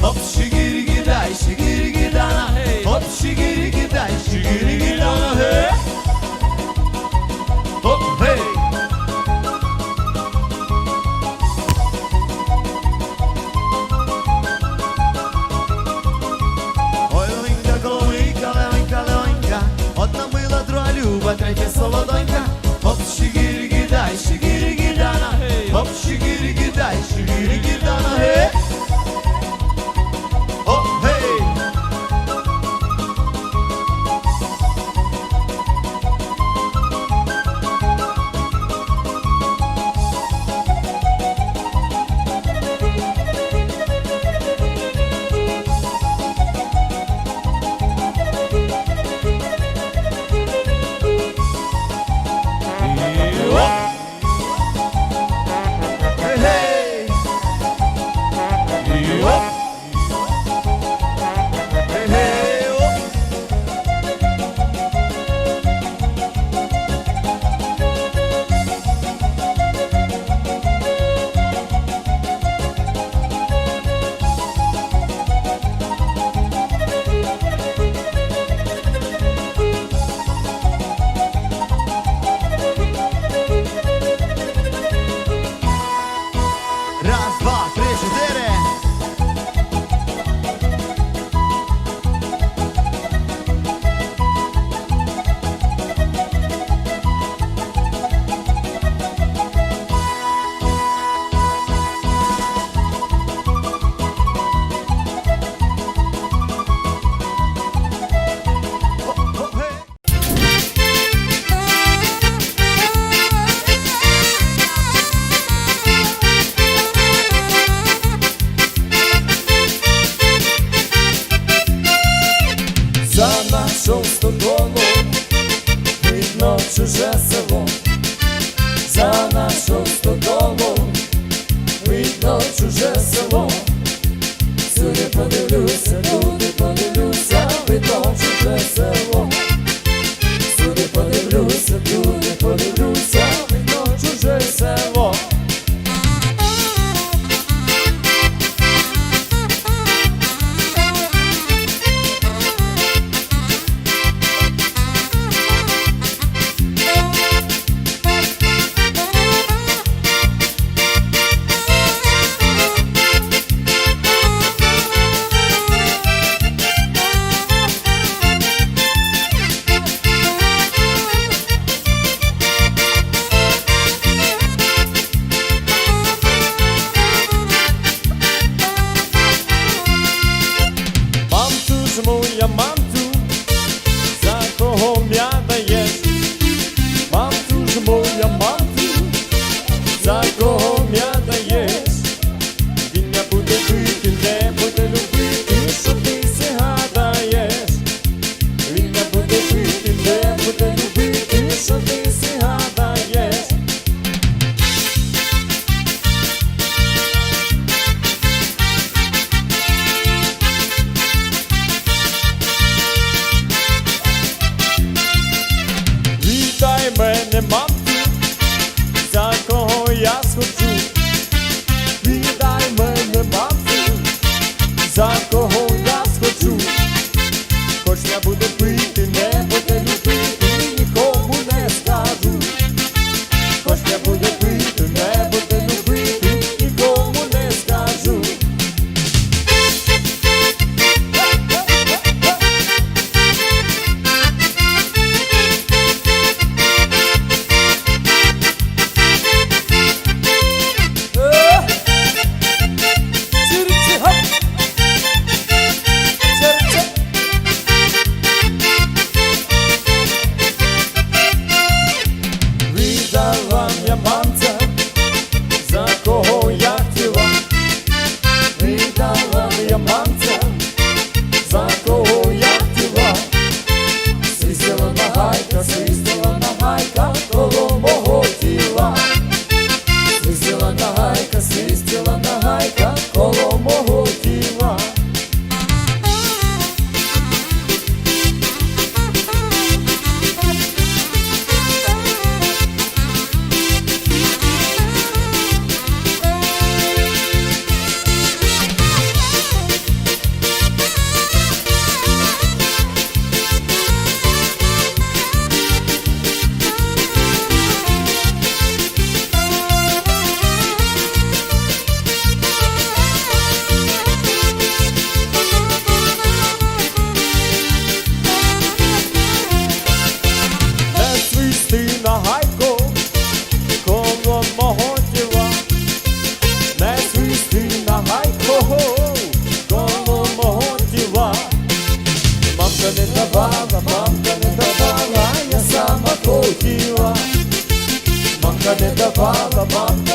Hop şigirgida şigirgida hey Hop şigirgida давала, мамка не давала, я сама хотіла, мамка не давала, мамка.